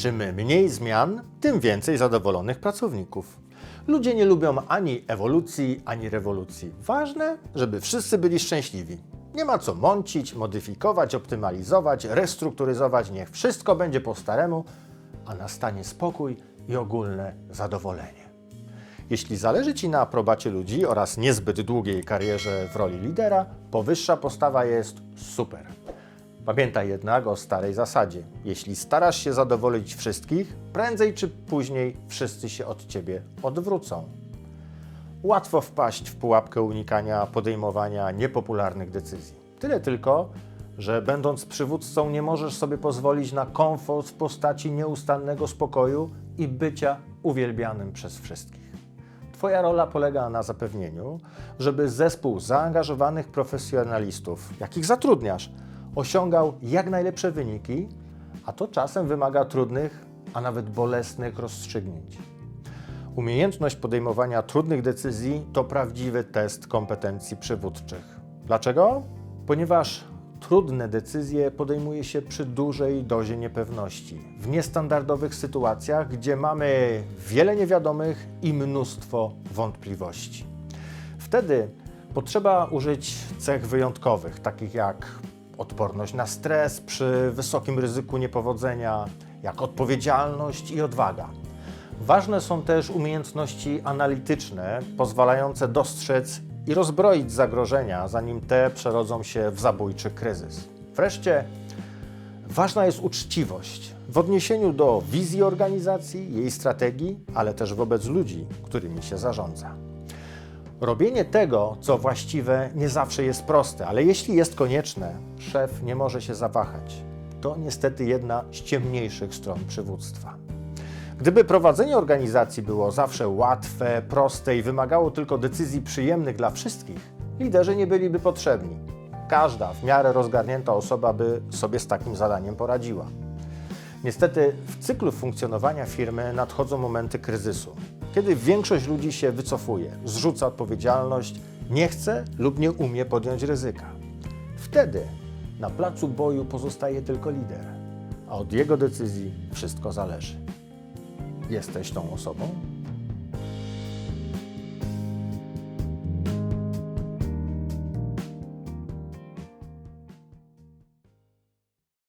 Czym mniej zmian, tym więcej zadowolonych pracowników. Ludzie nie lubią ani ewolucji, ani rewolucji. Ważne, żeby wszyscy byli szczęśliwi. Nie ma co mącić, modyfikować, optymalizować, restrukturyzować. Niech wszystko będzie po staremu, a nastanie spokój i ogólne zadowolenie. Jeśli zależy Ci na aprobacie ludzi oraz niezbyt długiej karierze w roli lidera, powyższa postawa jest super. Pamiętaj jednak o starej zasadzie. Jeśli starasz się zadowolić wszystkich, prędzej czy później wszyscy się od Ciebie odwrócą. Łatwo wpaść w pułapkę unikania podejmowania niepopularnych decyzji. Tyle tylko, że będąc przywódcą nie możesz sobie pozwolić na komfort w postaci nieustannego spokoju i bycia uwielbianym przez wszystkich. Twoja rola polega na zapewnieniu, żeby zespół zaangażowanych profesjonalistów, jakich zatrudniasz, osiągał jak najlepsze wyniki, a to czasem wymaga trudnych, a nawet bolesnych rozstrzygnięć. Umiejętność podejmowania trudnych decyzji to prawdziwy test kompetencji przywódczych. Dlaczego? Ponieważ trudne decyzje podejmuje się przy dużej dozie niepewności, w niestandardowych sytuacjach, gdzie mamy wiele niewiadomych i mnóstwo wątpliwości. Wtedy potrzeba użyć cech wyjątkowych, takich jak odporność na stres przy wysokim ryzyku niepowodzenia, jak odpowiedzialność i odwaga. Ważne są też umiejętności analityczne, pozwalające dostrzec i rozbroić zagrożenia, zanim te przerodzą się w zabójczy kryzys. Wreszcie ważna jest uczciwość w odniesieniu do wizji organizacji, jej strategii, ale też wobec ludzi, którymi się zarządza. Robienie tego, co właściwe, nie zawsze jest proste, ale jeśli jest konieczne, szef nie może się zawahać. To niestety jedna z ciemniejszych stron przywództwa. Gdyby prowadzenie organizacji było zawsze łatwe, proste i wymagało tylko decyzji przyjemnych dla wszystkich, liderzy nie byliby potrzebni. Każda w miarę rozgarnięta osoba by sobie z takim zadaniem poradziła. Niestety w cyklu funkcjonowania firmy nadchodzą momenty kryzysu, kiedy większość ludzi się wycofuje, zrzuca odpowiedzialność, nie chce lub nie umie podjąć ryzyka. Wtedy na placu boju pozostaje tylko lider, a od jego decyzji wszystko zależy. Jesteś tą osobą?